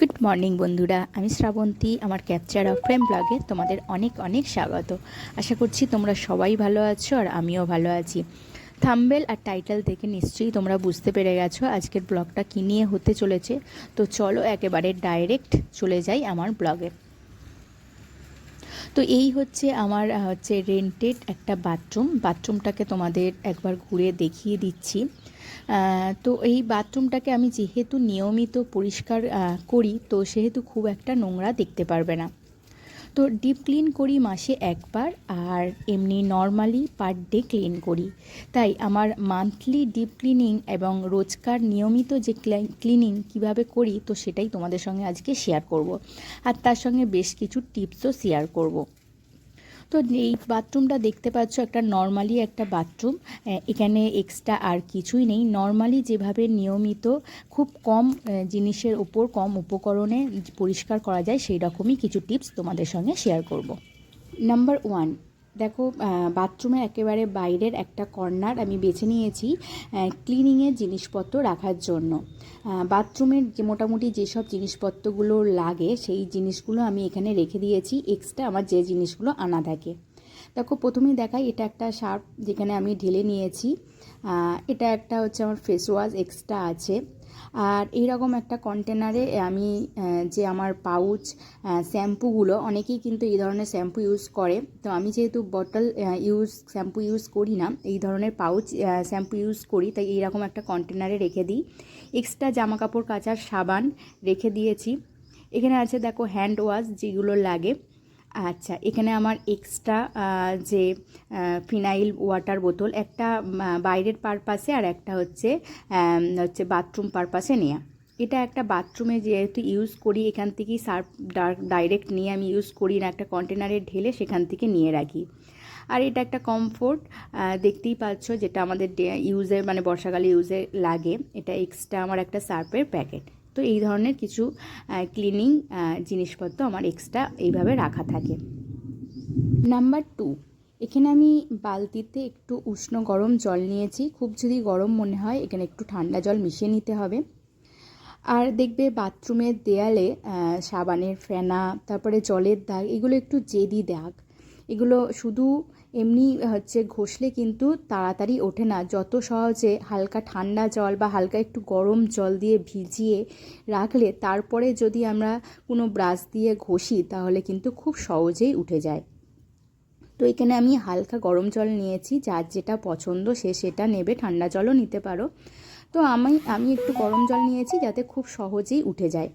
Good morning বন্ধুরা। আমি শ্রাবন্তী, আমার ক্যাপচার অফ ফ্রেম ব্লগে তোমাদের অনেক অনেক স্বাগত। আশা করছি তোমরা সবাই ভালো আছো আর আমিও ভালো আছি। থাম্বেল আর টাইটেল দেখে নিশ্চয়ই তোমরা বুঝতে পেরে গেছো আজকের ব্লগটা কী নিয়ে হতে চলেছে। তো চলো একেবারে ডাইরেক্ট চলে যাই আমার ব্লগে তো এই হচ্ছে আমার হচ্ছে রেন্টেড একটা বাথরুম বাথরুমটাকে তোমাদের একবার ঘুরে দেখিয়ে দিচ্ছি। তো এই বাথরুমটাকে আমি যেহেতু নিয়মিত পরিষ্কার করি, তো সেহেতু খুব একটা নোংরা দেখতে পারবে না। তো ডিপ ক্লিন করি মাসে একবার আর এমনি নর্মালি পার ডে ক্লিন করি। তাই আমার মান্থলি ডিপ ক্লিনিং এবং রোজকার নিয়মিত যে ক্লিনিং কীভাবে করি তো সেটাই তোমাদের সঙ্গে আজকে শেয়ার করব। আর তার সঙ্গে বেশ কিছু টিপসও শেয়ার করব। তো এই বাথরুমটা দেখতে পাচ্ছ একটা নর্মালি একটা বাথরুম। এখানে এক্সট্রা আর কিছুই নেই। নর্মালি যেভাবে নিয়মিত খুব কম জিনিসের উপর, কম উপকরণে পরিষ্কার করা যায় সেই রকমই কিছু টিপস তোমাদের সঙ্গে শেয়ার করব। নাম্বার ওয়ান দেখো বাথরুমের একেবারে বাইরের একটা কর্নার আমি বেছে নিয়েছি ক্লিনিংয়ের জিনিসপত্র রাখার জন্য। বাথরুমের যে মোটামুটি যেসব জিনিসপত্রগুলো লাগে, সেই জিনিসগুলো আমি এখানে রেখে দিয়েছি। এক্সট্রা আমার যে জিনিসগুলো আনা থাকে। দেখো, প্রথমেই দেখাই, এটা একটা শার্প যেখানে আমি ঢেলে নিয়েছি। এটা একটা হচ্ছে আমার ফেস ওয়াশ এক্সট্রা আছে। আর এইরকম একটা কন্টেনারে আমি যে আমার পাউচ শ্যাম্পুগুলো অনেকেই কিন্তু এই ধরনের শ্যাম্পু ইউজ করে। তো আমি যেহেতু বটল ইউজ শ্যাম্পু ইউজ করি না, এই ধরনের পাউচ শ্যাম্পু ইউজ করি, তাই এইরকম একটা কন্টেনারে রেখে দিই। এক্সট্রা জামা কাপড় কাচার সাবান রেখে দিয়েছি। এখানে আছে, দেখো হ্যান্ড ওয়াশ যেগুলো লাগে। আচ্ছা এখানে আমার এক্সট্রা যে ফিনাইল ওয়াটার বোতল, একটা বাইরের পারপাসে আর একটা হচ্ছে হচ্ছে বাথরুম পারপাসে নেওয়া এটা একটা বাথরুমে যেহেতু ইউজ করি, এখান থেকেই সার্ফ ডাইরেক্ট নিয়ে আমি ইউজ করি না, একটা কন্টেনারে ঢেলে সেখান থেকে নিয়ে রাখি। আর এটা একটা কমফোর্ট দেখতেই পাচ্ছ যেটা আমাদের ইউজের মানে বর্ষাকালে ইউজে লাগে। এটা এক্সট্রা আমার একটা সার্ফের প্যাকেট তো এই ধরনের কিছু ক্লিনিং জিনিসপত্র আমার এক্সট্রা এইভাবে রাখা থাকে। নাম্বার টু এখানে আমি বালতিতে একটু উষ্ণ গরম জল নিয়েছি। খুব যদি গরম মনে হয়, এখানে একটু ঠান্ডা জল মিশিয়ে নিতে হবে। আর দেখবে বাথরুমের দেয়ালে সাবানের ফেনা, তারপরে জলের দাগ, এগুলো একটু জেদি দাগ। এগুলো শুধু এমনি হচ্ছে ঘষলে কিন্তু তাড়াতাড়ি ওঠে না। যত সহজে হালকা ঠান্ডা জল বা হালকা একটু গরম জল দিয়ে ভিজিয়ে রাখলে তারপরে যদি আমরা কোনো ব্রাশ দিয়ে ঘষি তাহলে কিন্তু খুব সহজেই উঠে যায়। তো এখানে আমি হালকা গরম জল নিয়েছি, যার যেটা পছন্দ সে সেটা নেবে, ঠান্ডা জলও নিতে পারো। তো আমি আমি একটু গরম জল নিয়েছি যাতে খুব সহজেই উঠে যায়।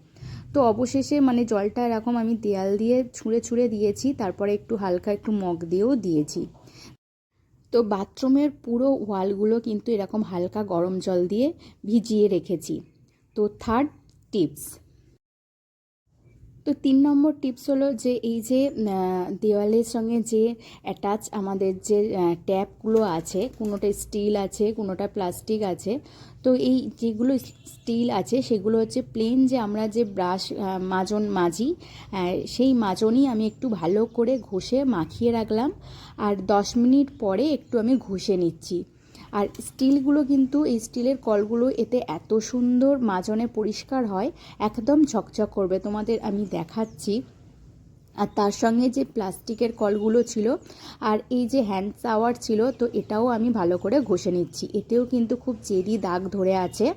তো অবশেষে মানে জলটা এরকম আমি দেয়াল দিয়ে ছুঁড়ে ছুঁড়ে দিয়েছি, তারপরে একটু হালকা একটু মগ দিয়েও দিয়েছি। তো বাথরুমের পুরো ওয়ালগুলো কিন্তু এরকম হালকা গরম জল দিয়ে ভিজিয়ে রেখেছি। তো থার্ড টিপস তো তিন নম্বর টিপস হলো যে এই যে দেওয়ালের সঙ্গে যে অ্যাটাচ আমাদের যে ট্যাপগুলো আছে, কোনোটা স্টিল আছে, কোনোটা প্লাস্টিক আছে, তো এই যেগুলো স্টিল আছে সেগুলো হচ্ছে প্লেন যে আমরা যে ব্রাশ মাজন মাজি সেই মাজনই আমি একটু ভালো করে ঘষে মাখিয়ে রাখলাম। আর দশ মিনিট পরে একটু আমি ঘষে নিচ্ছি। আর স্টিলগুলো কিন্তু এই স্টিলের কলগুলো এতে এত সুন্দর মাজনে পরিষ্কার হয়, একদম ঝকঝক করবে। তোমাদের আমি দেখাচ্ছি। আর তার সঙ্গে যে প্লাস্টিকের কলগুলো ছিল আর এই যে হ্যান্ড শাওয়ার ছিল, তো এটাও আমি ভালো করে ঘষে নিচ্ছি। এতেও কিন্তু খুব জেদি দাগ ধরে আছে।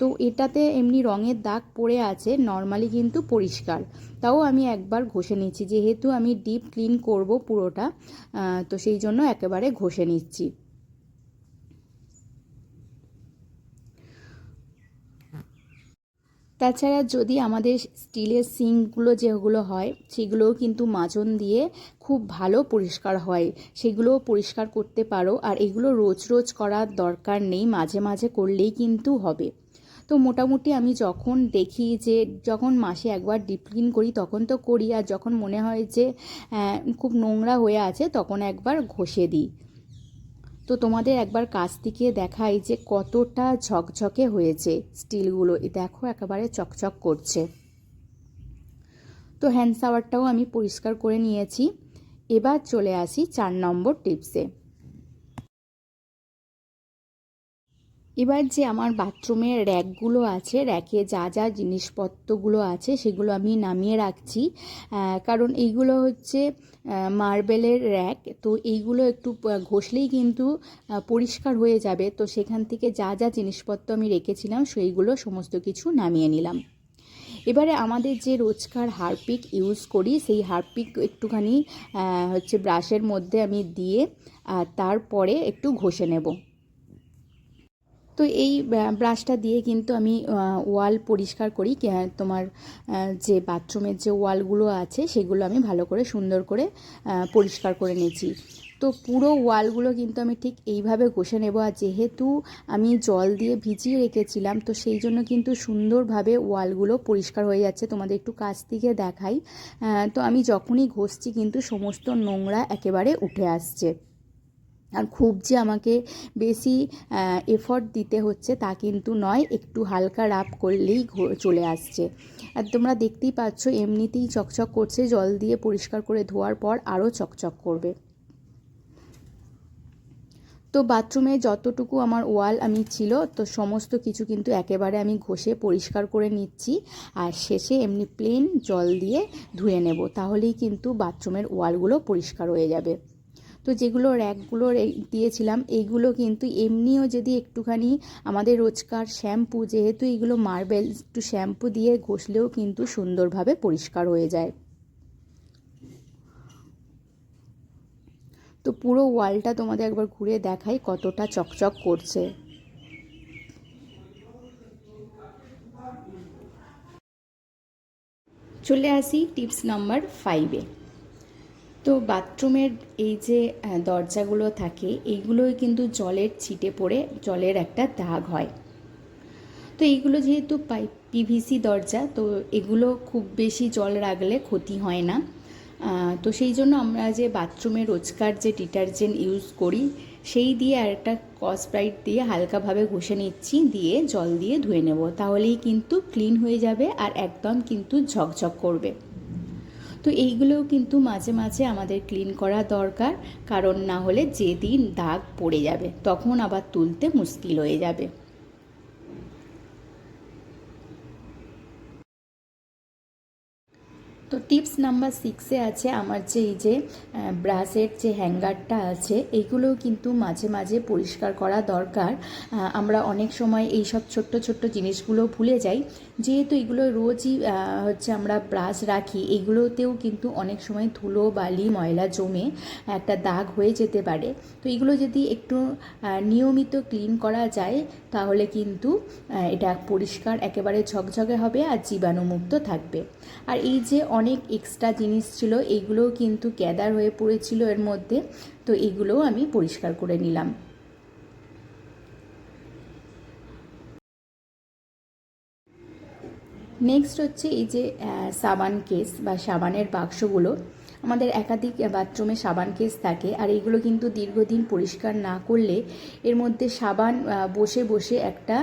তো এটাতে এমনি রঙের দাগ পড়ে আছে নর্মালি কিন্তু পরিষ্কার। তাও আমি একবার ঘষে নিচ্ছি। যেহেতু আমি ডিপ ক্লিন করব পুরোটা তো সেই জন্য একেবারে ঘষে নিচ্ছি। তাছাড়া যদি আমাদের স্টিলের সিঙ্কগুলো যেগুলো হয়, সেগুলোও কিন্তু মাজন দিয়ে খুব ভালো পরিষ্কার হয়। সেগুলোও পরিষ্কার করতে পারো আর এগুলো রোজ রোজ করার দরকার নেই, মাঝে মাঝে করলেই কিন্তু হবে। তো মোটামুটি আমি যখন দেখি যে, যখন মাসে একবার ডিপ ক্লিন করি তখন তো করি, আর যখন মনে হয় যে খুব নোংরা হয়ে আছে তখন একবার ঘষে দিই। তো তোমাদের একবার কাছ থেকে দেখাই যে কতটা ঝকঝকে হয়েছে। স্টিলগুলো দেখো একেবারে চকচক করছে। তো হ্যান্ড শাওয়ারটাও আমি পরিষ্কার করে নিয়েছি। এবার চলে আসি চার নম্বর টিপসে। এবার যে আমার বাথরুমের র্যাকগুলো আছে র্যাকে যা যা জিনিসপত্রগুলো আছে, সেগুলো আমি নামিয়ে রাখছি। কারণ এইগুলো হচ্ছে মার্বেলের র্যাক তো এইগুলো একটু ঘষলেই কিন্তু পরিষ্কার হয়ে যাবে। তো সেখান থেকে যা যা জিনিসপত্র আমি রেখেছিলাম, সেইগুলো সমস্ত কিছু নামিয়ে নিলাম। এবারে আমাদের যে রোজকার হারপিক ইউজ করি, সেই হারপিক একটুখানি হচ্ছে ব্রাশের মধ্যে আমি দিয়ে তারপরে একটু ঘষে নেব। তো এই ব্রাশটা দিয়ে কিন্তু আমি ওয়াল পরিষ্কার করি। তোমার যে বাথরুমের যে ওয়ালগুলো আছে, সেগুলো আমি ভালো করে সুন্দর করে পরিষ্কার করে নিয়েছি। তো পুরো ওয়ালগুলো কিন্তু আমি ঠিক এইভাবে ঘষে নেব। আর যেহেতু আমি জল দিয়ে ভিজিয়ে রেখেছিলাম, তো সেই জন্য কিন্তু সুন্দরভাবে ওয়ালগুলো পরিষ্কার হয়ে যাচ্ছে। তোমাদের একটু কাছ থেকে দেখাই। তো আমি যখনই ঘষছি, কিন্তু সমস্ত নোংরা একেবারে উঠে আসছে। আর খুব যে আমাকে বেশি এফর্ট দিতে হচ্ছে তা কিন্তু নয়, একটু হালকা রাব করলেই চলে আসছে। আর তোমরা দেখতেই পাচ্ছ এমনিতেই চকচক করছে, জল দিয়ে পরিষ্কার করে ধোয়ার পর আরও চকচক করবে। তো বাথরুমে যতটুকু আমার ওয়াল আমি ছিল, তো সমস্ত কিছু কিন্তু একেবারে আমি ঘষে পরিষ্কার করে নিচ্ছি আর শেষে এমনি প্লেন জল দিয়ে ধুয়ে নেব, তাহলেই কিন্তু বাথরুমের ওয়ালগুলো পরিষ্কার হয়ে যাবে। তো যেগুলো র্যাকগুলো দিয়েছিলাম, এইগুলো কিন্তু এমনিও যদি একটুখানি আমাদের রোজকার শ্যাম্পু, যেহেতু এইগুলো মার্বেল, একটু শ্যাম্পু দিয়ে ঘষলেও কিন্তু সুন্দরভাবে পরিষ্কার হয়ে যায়। তো পুরো ওয়ালটা তোমাদের একবার ঘুরে দেখাই কতটা চকচক করছে। চলে আসি টিপস নাম্বার ফাইভে তো বাথরুমের এই যে দরজাগুলো থাকে, এইগুলোই কিন্তু জলের ছিটে পড়ে, জলের একটা দাগ হয়। তো এইগুলো যেহেতু পাইপ পিভিসি দরজা, তো এগুলো খুব বেশি জল রাখলে ক্ষতি হয় না। তো সেই জন্য আমরা যে বাথরুমে রোজকার যে ডিটারজেন্ট ইউজ করি, সেই দিয়ে আর একটা কসব্রাইট দিয়ে হালকাভাবে ঘষে নিচ্ছি, দিয়ে জল দিয়ে ধুয়ে নেব। তাহলেই কিন্তু ক্লিন হয়ে যাবে আর একদম কিন্তু ঝকঝক করবে। তো এইগুলোও কিন্তু মাঝে মাঝে আমাদের ক্লিন করা দরকার, কারণ না হলে যেদিন দাগ পড়ে যাবে, তখন আবার তুলতে মুশকিল হয়ে যাবে। তো টিপস নাম্বার সিক্সে আছে আমার যে এই যে ব্রাশের যে হ্যাঙ্গারটা আছে এইগুলোও কিন্তু মাঝে মাঝে পরিষ্কার করা দরকার। আমরা অনেক সময় এই সব ছোট্ট ছোট্ট জিনিসগুলো ভুলে যাই। যেহেতু এগুলো রোজই হচ্ছে আমরা ব্রাশ রাখি, এগুলোতেও কিন্তু অনেক সময় ধুলো, বালি, ময়লা জমে একটা দাগ হয়ে যেতে পারে। তো এগুলো যদি একটু নিয়মিত ক্লিন করা যায় তাহলে কিন্তু এটা পরিষ্কার, একেবারে ঝকঝকে হবে আর জীবাণুমুক্ত থাকবে। আর এই যে অনেক এক্সট্রা জিনিস ছিল এইগুলোও কিন্তু গ্যাদার হয়ে পড়েছিল এর মধ্যে, তো এগুলোও আমি পরিষ্কার করে নিলাম। নেক্সট হচ্ছে এই যে সাবান কেস বা সাবানের বাক্সগুলো। আমাদের একাধিক বাথরুমে সাবান কেস থাকে আর এগুলো কিন্তু দীর্ঘদিন পরিষ্কার না করলে এর মধ্যে সাবান বসে বসে একটা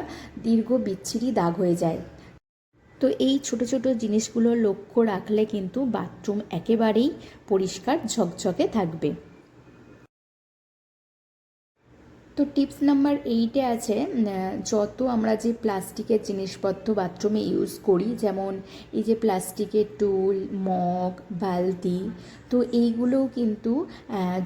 দীর্ঘ বিচ্ছিরি দাগ হয়ে যায়। তো এই ছোট ছোট জিনিসগুলো লক্ষ্য রাখলে কিন্তু বাথরুম একেবারেই পরিষ্কার ঝকঝকে থাকবে। তো টিপস নাম্বার এইটে আছে যত আমরা যে প্লাস্টিকের জিনিসপত্র বাথরুমে ইউজ করি, যেমন এই যে প্লাস্টিকের টুল, মগ, বালতি, তো এইগুলোও কিন্তু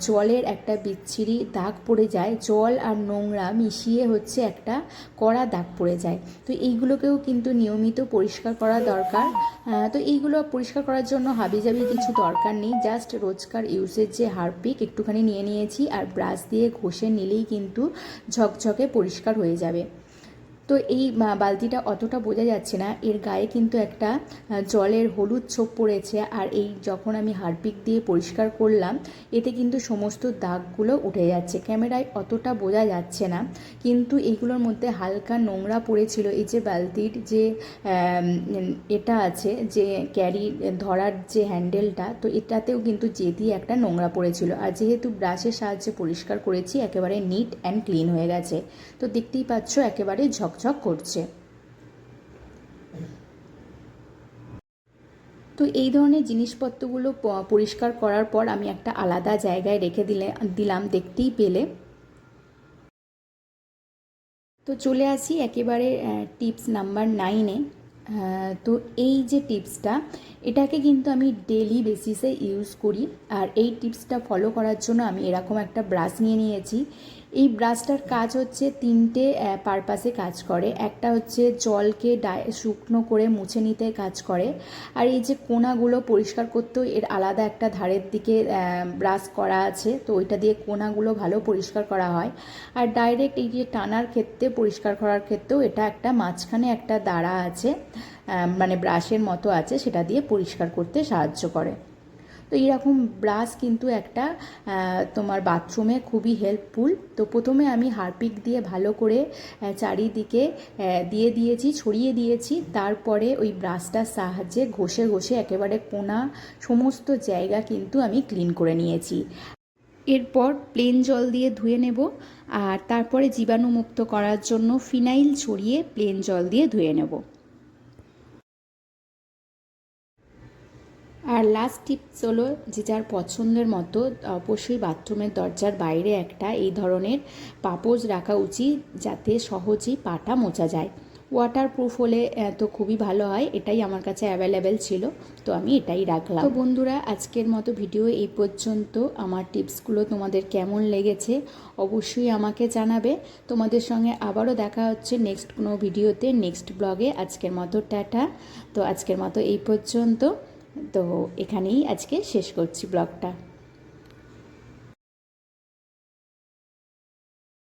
জলের একটা বিচ্ছিরি দাগ পড়ে যায়, জল আর নোংরা মিশিয়ে হচ্ছে একটা কড়া দাগ পড়ে যায়। তো এইগুলোকেও কিন্তু নিয়মিত পরিষ্কার করা দরকার। তো এইগুলো পরিষ্কার করার জন্য হাবি হাবিজাবি কিছু দরকার নেই জাস্ট রোজকার ইউজের যে হারপিক একটুখানি নিয়ে নিয়েছি, আর ব্রাশ দিয়ে ঘষে নিলেই কিন্তু ঝকঝকে পরিষ্কার হয়ে যাবে। তো এই বালতিটা অতটা বোঝা যাচ্ছে না। এর গায়ে কিন্তু একটা জলের হলুদ ছোপ পড়েছে আর এই যখন আমি হারপিক দিয়ে পরিষ্কার করলাম, এতে কিন্তু সমস্ত দাগগুলো উঠে যাচ্ছে। ক্যামেরায় অতটা বোঝা যাচ্ছে না। কিন্তু এইগুলোর মধ্যে হালকা নোংরা পড়েছিল। এই যে বালতির যে এটা আছে, যে ক্যারি, ধরার যে হ্যান্ডেলটা, তো এটাতেও কিন্তু জেদি একটা নোংরা পড়েছিল। আর যেহেতু ব্রাশের সাহায্যে পরিষ্কার করেছি, একেবারে নিট অ্যান্ড ক্লিন হয়ে গেছে। তো দেখতেই পাচ্ছ, একেবারে ঝকঝক করছে। তো এই ধরনের জিনিসপত্রগুলো পরিষ্কার করার পর আমি একটা আলাদা জায়গায় রেখে দিলে, দিলাম দেখতেই পেলে। তো চলে আসি একেবারে টিপস নাম্বার নাইনে তো এই যে টিপসটা, এটাকে কিন্তু আমি ডেলি বেসিসে ইউজ করি। আর এই টিপসটা ফলো করার জন্য আমি এরকম একটা ব্রাশ নিয়ে নিয়েছি। এই ব্রাশটার কাজ হচ্ছে তিনটে পারপাসে কাজ করে। একটা হচ্ছে জলকে শুকনো করে মুছে নিতে কাজ করে। আর এই যে কোনাগুলো পরিষ্কার করতেও এর আলাদা একটা ধারের দিকে ব্রাশ করা আছে। তো ওইটা দিয়ে কোনাগুলো ভালো পরিষ্কার করা হয়। আর ডাইরেক্ট এই যে টানার ক্ষেত্রে, পরিষ্কার করার ক্ষেত্রেও এটা একটা মাঝখানে একটা দাঁড়া আছে মানে ব্রাশের মতো আছে, সেটা দিয়ে পরিষ্কার করতে সাহায্য করে। তো এইরকম ব্রাশ কিন্তু একটা তোমার বাথরুমে খুবই হেল্পফুল তো প্রথমে আমি হারপিক দিয়ে ভালো করে চারিদিকে দিয়ে দিয়েছি, ছড়িয়ে দিয়েছি। তারপরে ওই ব্রাশটার সাহায্যে ঘষে ঘষে একেবারে কোনা সমস্ত জায়গা কিন্তু আমি ক্লিন করে নিয়েছি। এরপর প্লেন জল দিয়ে ধুয়ে নেব। আর তারপরে জীবাণুমুক্ত করার জন্য ফিনাইল ছড়িয়ে প্লেন জল দিয়ে ধুয়ে নেব। আর লাস্ট টিপস হলো যে যার পছন্দের মতো অবশ্যই বাথরুমের দরজার বাইরে একটা এই ধরনের পাপোজ রাখা উচিত যাতে সহজেই পাটা মোচা যায়। ওয়াটার প্রুফ হলে তো খুবই ভালো হয়, এটাই আমার কাছে অ্যাভেলেবেল ছিল, তো আমি এটাই রাখলাম। তো বন্ধুরা, আজকের মতো ভিডিও এই পর্যন্ত। আমার টিপসগুলো তোমাদের কেমন লেগেছে অবশ্যই আমাকে জানাবে। তোমাদের সঙ্গে আবারও দেখা হচ্ছে নেক্সট কোনো ভিডিওতে নেক্সট ব্লগে আজকের মতো টাটা। তো আজকের মতো এই পর্যন্ত। তো এখানেই আজকে শেষ করছি ব্লগটা।